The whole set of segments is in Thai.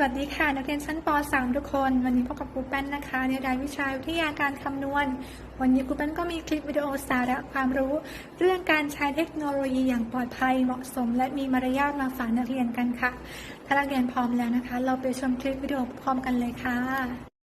สวัสดีค่ะ นักเรียนชั้นป .3 ทุกคน วันนี้พบกับครูแป้นนะคะ ในรายวิชาวิทยาการคำนวณ วันนี้ครูแป้นก็มีคลิปวิดีโอสาระความรู้ เรื่องการใช้เทคโนโลยีอย่างปลอดภัยเหมาะสม และมีมารยาทมาฝากนักเรียนกันค่ะ ถ้านักเรียนพร้อมแล้วนะคะ เราไปชมคลิปวิดีโอพร้อมกันเลยค่ะ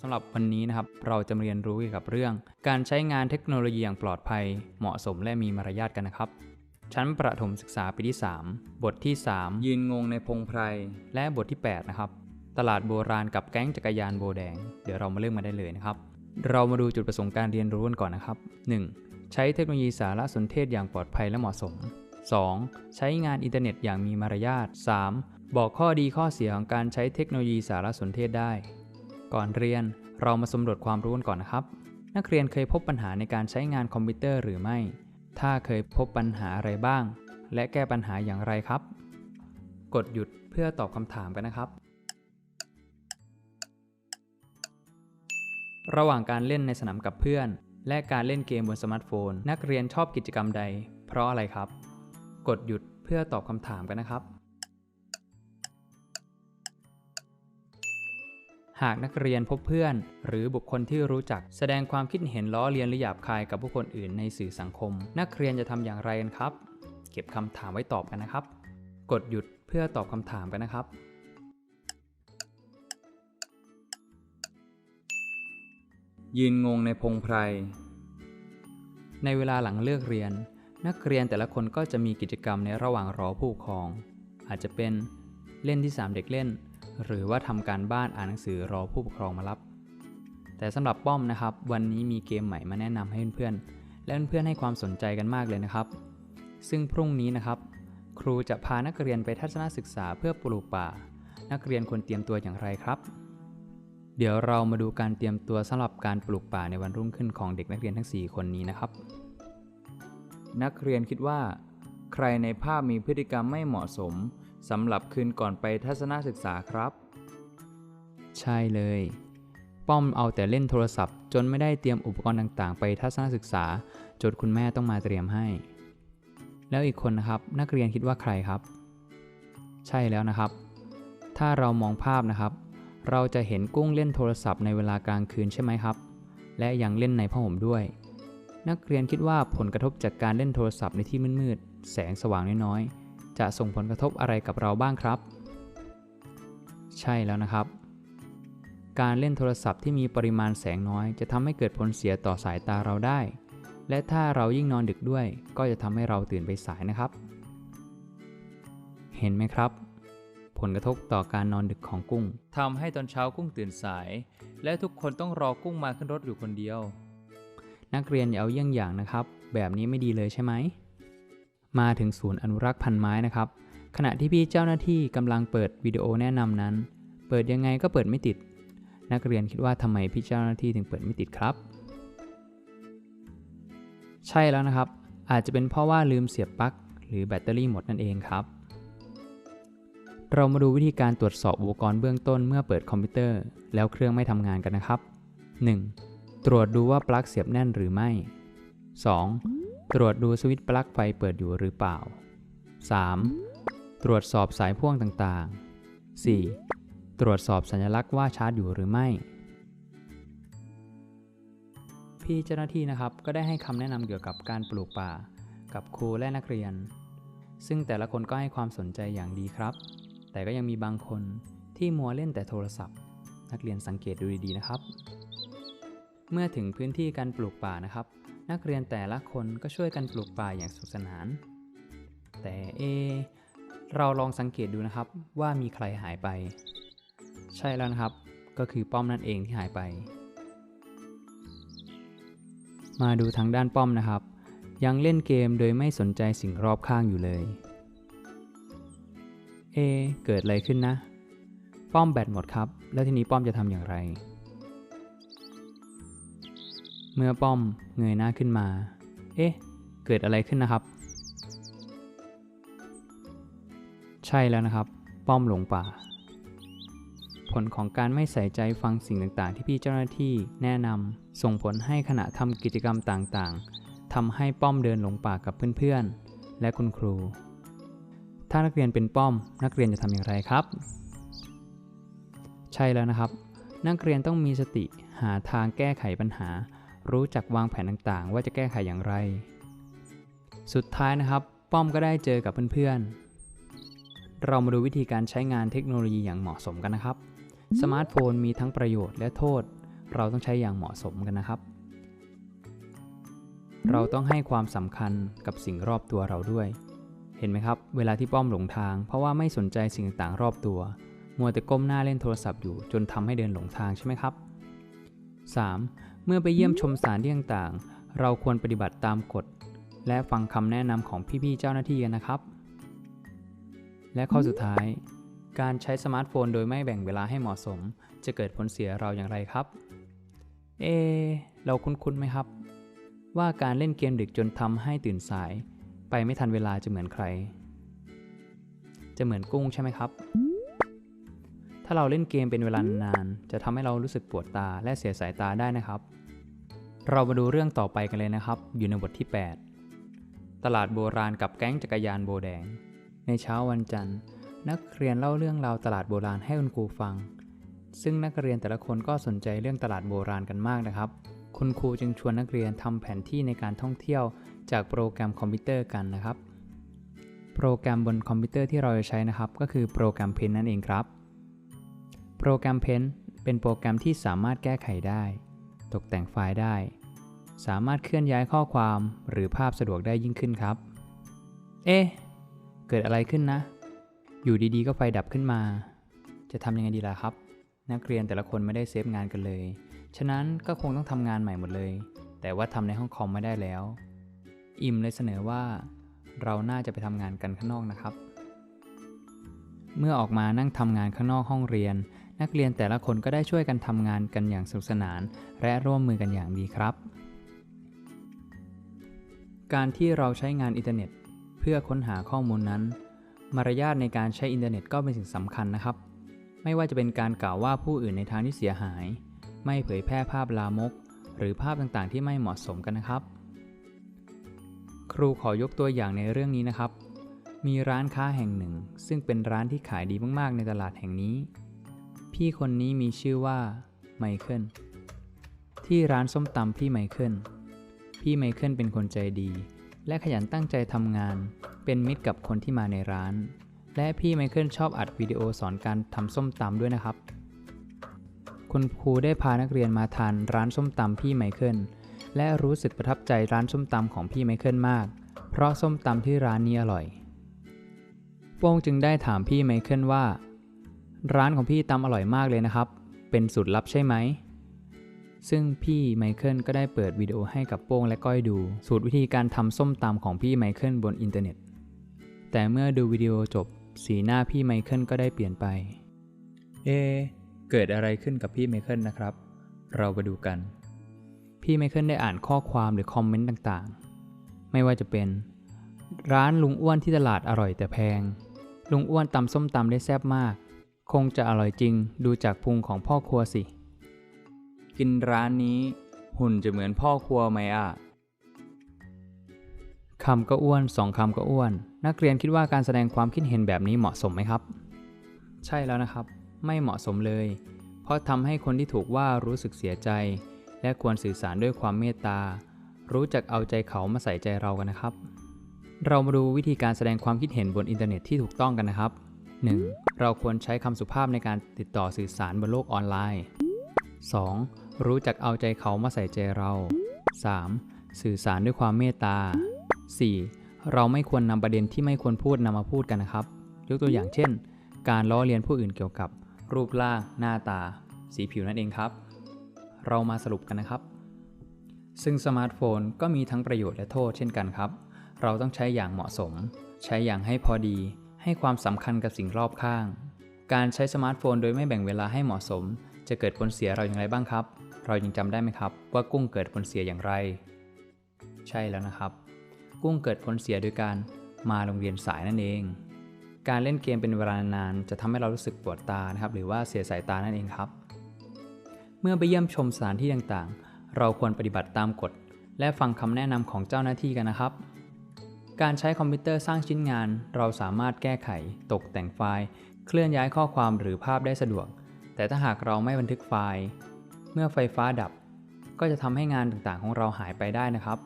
สำหรับวันนี้นะครับเราจะเรียนรู้เกี่ยวกับเรื่อง การใช้งานเทคโนโลยีอย่างปลอดภัย เหมาะสมและมีมารยาทกันนะครับ ชั้นประถมศึกษาปีที่ 3 บทที่ 3 ยืนงงในพงไพร และบทที่ 8 นะครับ ตลาดโบราณกับแก๊งจักรยานโบแดง เดี๋ยวเรามาเริ่มมาได้เลยนะครับ เรามาดูจุดประสงค์การเรียนรู้กันก่อนนะครับ 1. ใช้เทคโนโลยีสารสนเทศอย่างปลอดภัยและเหมาะสม 2. ใช้งานอินเทอร์เน็ตอย่างมีมารยาท 3. บอกข้อดีข้อเสียของการใช้เทคโนโลยีสารสนเทศได้ ก่อนเรียนเรามาสำรวจความรู้กันก่อนนะครับ นักเรียนเคยพบปัญหาในการใช้งานคอมพิวเตอร์หรือไม่ ถ้าเคยพบปัญหาอะไรบ้าง และแก้ปัญหาอย่างไรครับ กดหยุดเพื่อตอบคำถามกันนะครับ ระหว่างการเล่นในสนามกับเพื่อน และการเล่นเกมบนสมาร์ทโฟน นักเรียนชอบกิจกรรมใด เพราะอะไรครับ กดหยุดเพื่อตอบคำถามกันนะครับ หากนักเรียนพบเพื่อน หรือบุคคลที่รู้จัก แสดงความคิดเห็นล้อเลียนหรือหยาบคายกับบุคคลอื่นในสื่อสังคม นักเรียนจะทำอย่างไรกันครับ เก็บคำถามไว้ตอบกันนะครับ กดหยุดเพื่อตอบคำถามกันนะครับยืนงงในพงไพร ในเวลาหลังเลิกเรียน นักเรียนแต่ละคนก็จะมีกิจกรรมในระหว่างรอผู้ปกครอง อาจจะเป็นเล่นที่สามเด็กเล่น หรือว่าทำการบ้านอ่านหนังสือรอผู้ปกครองมารับ แต่สำหรับป้อมนะครับ วันนี้มีเกมใหม่มาแนะนำให้เพื่อนๆ และเพื่อนๆให้ความสนใจกันมากเลยนะครับ ซึ่งพรุ่งนี้นะครับ ครูจะพานักเรียนไปทัศนศึกษาเพื่อปลูกป่า นักเรียนควรเตรียมตัวอย่างไรครับ เดี๋ยวเรามาดูการเตรียมตัวสำหรับการปลูกป่าในวันรุ่งขึ้นของเด็กนักเรียนทั้ง 4 คนนี้นะครับ นักเรียนคิดว่า ใครในภาพมีพฤติกรรมไม่เหมาะสม สำหรับคืนก่อนไปทัศนศึกษาครับ ใช่เลย ป้อมเอาแต่เล่นโทรศัพท์ จนไม่ได้เตรียมอุปกรณ์ต่างๆ ไปทัศนศึกษา จนคุณแม่ต้องมาเตรียมให้ แล้วอีกคนนะครับ นักเรียนคิดว่าใครครับ ใช่แล้วนะครับ ถ้าเรามองภาพนะครับ เราจะเห็นกุ้งเล่นโทรศัพท์ในเวลากลางคืนใช่ไหมครับ และยังเล่นในผ้าห่มด้วย นักเรียนคิดว่าผลกระทบจากการเล่นโทรศัพท์ในที่มืดๆแสงสว่างน้อยๆ จะส่งผลกระทบอะไรกับเราบ้างครับ ใช่แล้วนะครับ การเล่นโทรศัพท์ที่มีปริมาณแสงน้อย จะทำให้เกิดผลเสียต่อสายตาเราได้ และถ้าเรายิ่งนอนดึกด้วย ก็จะทำให้เราตื่นไปสายนะครับ เห็นไหมครับ ผลกระทบต่อการนอนดึกของกุ้งทำให้ตอนเช้ากุ้งตื่นสาย และทุกคนต้องรอกุ้งมาขึ้นรถอยู่คนเดียว นักเรียนอย่าเอาเยี่ยงอย่างนะครับ แบบนี้ไม่ดีเลยใช่ไหม มาถึงศูนย์อนุรักษ์พันไม้นะครับ ขณะที่พี่เจ้าหน้าที่กำลังเปิดวิดีโอแนะนำนั้น เปิดยังไงก็เปิดไม่ติด นักเรียนคิดว่าทำไมพี่เจ้าหน้าที่ถึงเปิดไม่ติดครับ ใช่แล้วนะครับ อาจจะเป็นเพราะว่าลืมเสียบปลั๊กหรือแบตเตอรี่หมดนั่นเองครับ เรามาดูวิธีการตรวจสอบอุปกรณ์เบื้องต้นเมื่อเปิดคอมพิวเตอร์ แล้วเครื่องไม่ทำงานกันนะครับ 1. ตรวจดูว่าปลั๊กเสียบแน่นหรือไม่ 2. ตรวจดูสวิตช์ปลั๊กไฟเปิดอยู่หรือเปล่า 3. ตรวจสอบสายพ่วงต่างๆ 4. ตรวจสอบสัญลักษณ์ว่าชาร์จอยู่หรือไม่ พี่เจ้าหน้าที่นะครับก็ได้ให้คำแนะนำเกี่ยวกับการปลูกป่า กับครูและนักเรียน ซึ่งแต่ละคนก็ให้ความสนใจอย่างดีครับ แต่ก็ยังมีบางคนที่มัวเล่นแต่โทรศัพท์ นักเรียนสังเกตดูดีๆนะครับ เมื่อถึงพื้นที่การปลูกป่านะครับ นักเรียนแต่ละคนก็ช่วยกันปลูกป่าอย่างสนุกสนาน แต่เอ เราลองสังเกตดูนะครับว่ามีใครหายไป ใช่แล้วนะครับ ก็คือป้อมนั่นเองที่หายไป มาดูทางด้านป้อมนะครับ ยังเล่นเกมโดยไม่สนใจสิ่งรอบข้างอยู่เลย เอ เกิดอะไรขึ้นนะ ป้อมแบตหมดครับ แล้วทีนี้ป้อมจะทำอย่างไร เมื่อป้อมเงยหน้าขึ้นมา เอ๊ะ เกิดอะไรขึ้นนะครับ ใช่แล้วนะครับ ป้อมหลงป่า ผลของการไม่ใส่ใจฟังสิ่งต่างๆ ที่พี่เจ้าหน้าที่แนะนำส่งผลให้ขณะทำกิจกรรมต่างๆทำให้ป้อมเดินหลงป่ากับเพื่อนๆ และคุณครู ถ้านักเรียนเป็นป้อม นักเรียนจะทำอย่างไรครับ ใช่แล้วนะครับ นักเรียนต้องมีสติหาทางแก้ไขปัญหา รู้จักวางแผนต่างๆ ว่าจะแก้ไขอย่างไร สุดท้ายนะครับ ป้อมก็ได้เจอกับเพื่อนๆ เรามาดูวิธีการใช้งานเทคโนโลยีอย่างเหมาะสมกันนะครับ สมาร์ทโฟนมีทั้งประโยชน์และโทษ เราต้องใช้อย่างเหมาะสมกันนะครับ เราต้องให้ความสำคัญกับสิ่งรอบตัวเราด้วย เห็นไหมครับ เวลาที่ป้อมหลงทาง เพราะว่าไม่สนใจสิ่งต่างๆรอบตัว มัวแต่ก้มหน้าเล่นโทรศัพท์อยู่จนทำให้เดินหลงทางใช่ไหมครับ 3. เมื่อไปเยี่ยมชมสถานที่ต่างๆ เราควรปฏิบัติตามกฎ และฟังคำแนะนำของพี่ๆเจ้าหน้าที่กันนะครับ และข้อสุดท้าย การใช้สมาร์ทโฟนโดยไม่แบ่งเวลาให้เหมาะสม จะเกิดผลเสียเราอย่างไรครับ เอ เราคุ้นๆไหมครับ ว่าการเล่นเกมดึกจนทำให้ตื่นสาย ไปไม่ทันเวลาจะเหมือนใคร จะเหมือนกุ้งใช่ไหมครับถ้าเราเล่นเกมเป็นเวลานานๆ จะทำให้เรารู้สึกปวดตาและเสียสายตาได้นะครับ เรามาดูเรื่องต่อไปกันเลยนะครับ อยู่ในบทที่ 8 ตลาดโบราณกับแก๊งจักรยานโบแดง ในเช้าวันจันทร์ นักเรียนเล่าเรื่องราวตลาดโบราณให้คุณครูฟัง ซึ่งนักเรียนแต่ละคนก็สนใจเรื่องตลาดโบราณกันมากนะครับ คุณครูจึงชวนนักเรียนทำแผนที่ในการท่องเที่ยวจากโปรแกรมคอมพิวเตอร์กันนะครับ โปรแกรมบนคอมพิวเตอร์ที่เราจะใช้นะครับ ก็คือโปรแกรมเพนนั่นเองครับ โปรแกรมเพนเป็นโปรแกรมที่สามารถแก้ไขได้ ตกแต่งไฟล์ได้ สามารถเคลื่อนย้ายข้อความหรือภาพสะดวกได้ยิ่งขึ้นครับ เอ๊ะ เกิดอะไรขึ้นนะ อยู่ดีๆ ก็ไฟดับขึ้นมา จะทำยังไงดีล่ะครับ นักเรียนแต่ละคนไม่ได้เซฟงานกันเลย ฉะนั้นก็คงต้องทำงานใหม่หมดเลย แต่ว่าทำในห้องคอมไม่ได้แล้ว อิมเลยเสนอว่า เราน่าจะไปทำงานกันข้างนอกนะครับ เมื่อออกมานั่งทำงานข้างนอกห้องเรียน นักเรียนแต่ละคนก็ได้ช่วยกันทำงานกันอย่างสนุกสนาน และร่วมมือกันอย่างดีครับ การที่เราใช้งานอินเทอร์เน็ต เพื่อค้นหาข้อมูลนั้น มารยาทในการใช้อินเทอร์เน็ตก็เป็นสิ่งสำคัญนะครับ ไม่ว่าจะเป็นการกล่าวว่าผู้อื่นในทางที่เสียหาย ไม่เผยแพร่ภาพลามก หรือภาพต่างๆ ที่ไม่เหมาะสมกันนะครับ ครูขอยกตัวอย่างในเรื่องนี้นะครับ มีร้านค้าแห่งหนึ่ง ซึ่งเป็นร้านที่ขายดีมากๆในตลาดแห่งนี้ พี่คนนี้มีชื่อว่าไมเคิลที่ร้านส้มตำพี่ไมเคิล พี่ไมเคิลเป็นคนใจดี และขยันตั้งใจทำงาน เป็นมิตรกับคนที่มาในร้าน และพี่ไมเคิลชอบอัดวิดีโอสอนการทำส้มตำด้วยนะครับ คุณครูได้พานักเรียนมาทานร้านส้มตำพี่ไมเคิลและรู้สึกประทับใจร้านส้มตำของพี่ไมเคิลมาก เพราะส้มตำที่ร้านนี้อร่อย โป้งจึงได้ถามพี่ไมเคิลว่า ร้านของพี่ตำอร่อยมากเลยนะครับ เป็นสูตรลับใช่ไหม ซึ่งพี่ไมเคิลก็ได้เปิดวิดีโอให้กับโป้งและก้อยดู สูตรวิธีการทำส้มตำของพี่ไมเคิลบนอินเทอร์เน็ต แต่เมื่อดูวิดีโอจบ สีหน้าพี่ไมเคิลก็ได้เปลี่ยนไป เอ เกิดอะไรขึ้นกับพี่ไมเคิลนะครับ เราไปดูกัน พี่ไมเคิลได้อ่านข้อความหรือคอมเมนต์ต่างๆ ไม่ว่าจะเป็น ร้านลุงอ้วนที่ตลาดอร่อยแต่แพง ลุงอ้วนตำส้มตำได้แซ่บมาก คงจะอร่อยจริง ดูจากพุงของพ่อครัวสิ กินร้านนี้ หุ่นจะเหมือนพ่อครัวไหมอะคำก็อ้วนสองคำก็อ้วน นักเรียนคิดว่าการแสดงความคิดเห็นแบบนี้เหมาะสมไหมครับ ใช่แล้วนะครับ ไม่เหมาะสมเลย เพราะทำให้คนที่ถูกว่ารู้สึกเสียใจ และควรสื่อสารด้วยความเมตตา รู้จักเอาใจเขามาใส่ใจเรากันนะครับ เรามาดูวิธีการแสดงความคิดเห็นบนอินเทอร์เน็ตที่ถูกต้องกันนะครับ 1. เราควรใช้คำสุภาพในการติดต่อสื่อสารบนโลกออนไลน์ 2. รู้จักเอาใจเขามาใส่ใจเรา 3. สื่อสารด้วยความเมตตา 4. เราไม่ควรนำประเด็นที่ไม่ควรพูดนำมาพูดกันนะครับ ยกตัวอย่างเช่น การล้อเลียนผู้อื่นเกี่ยวกับ รูปร่าง หน้าตา สีผิวนั่นเองครับ เรามาสรุปกันนะครับ ซึ่งสมาร์ทโฟนก็มีทั้งประโยชน์และโทษเช่นกันครับ เราต้องใช้อย่างเหมาะสม ใช้อย่างให้พอดี ให้ความสำคัญกับสิ่งรอบข้าง การใช้สมาร์ทโฟนโดยไม่แบ่งเวลาให้เหมาะสม จะเกิดผลเสียเราอย่างไรบ้างครับ เรายังจำได้ไหมครับ ว่ากุ้งเกิดผลเสียอย่างไร ใช่แล้วนะครับ กุ้งเกิดผลเสียโดยการมาโรงเรียนสายนั่นเอง การเล่นเกมเป็นเวลานานๆจะทำให้เรารู้สึกปวดตานะครับ หรือว่าเสียสายตานั่นเองครับ เมื่อไปเยี่ยมชมสถานที่ต่างๆ เราควรปฏิบัติตามกฎ และฟังคำแนะนำของเจ้าหน้าที่กันนะครับ การใช้คอมพิวเตอร์สร้างชิ้นงาน เราสามารถแก้ไข ตกแต่งไฟล์ เคลื่อนย้ายข้อความหรือภาพได้สะดวก แต่ถ้าหากเราไม่บันทึกไฟล์ เมื่อไฟฟ้าดับ ก็จะทำให้งานต่างๆของเราหายไปได้นะครับ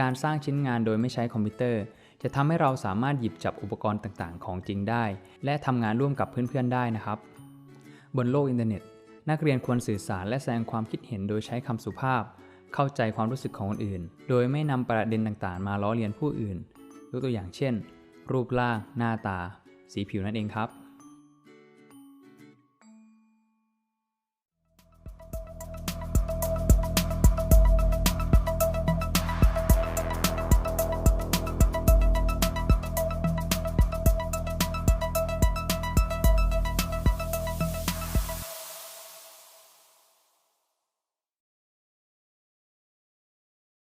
การสร้างชิ้นงานโดยไม่ใช้คอมพิวเตอร์ จะทำให้เราสามารถหยิบจับอุปกรณ์ต่างๆ ของจริงได้ และทำงานร่วมกับเพื่อนๆได้นะครับ บนโลกอินเทอร์เน็ต นักเรียนควรสื่อสารและแสดงความคิดเห็นโดยใช้คำสุภาพ เข้าใจความรู้สึกของคนอื่น โดยไม่นำประเด็นต่างๆ มาล้อเลียนผู้อื่นยกตัวอย่างเช่น รูปร่าง หน้าตา สีผิวนั่นเองครับ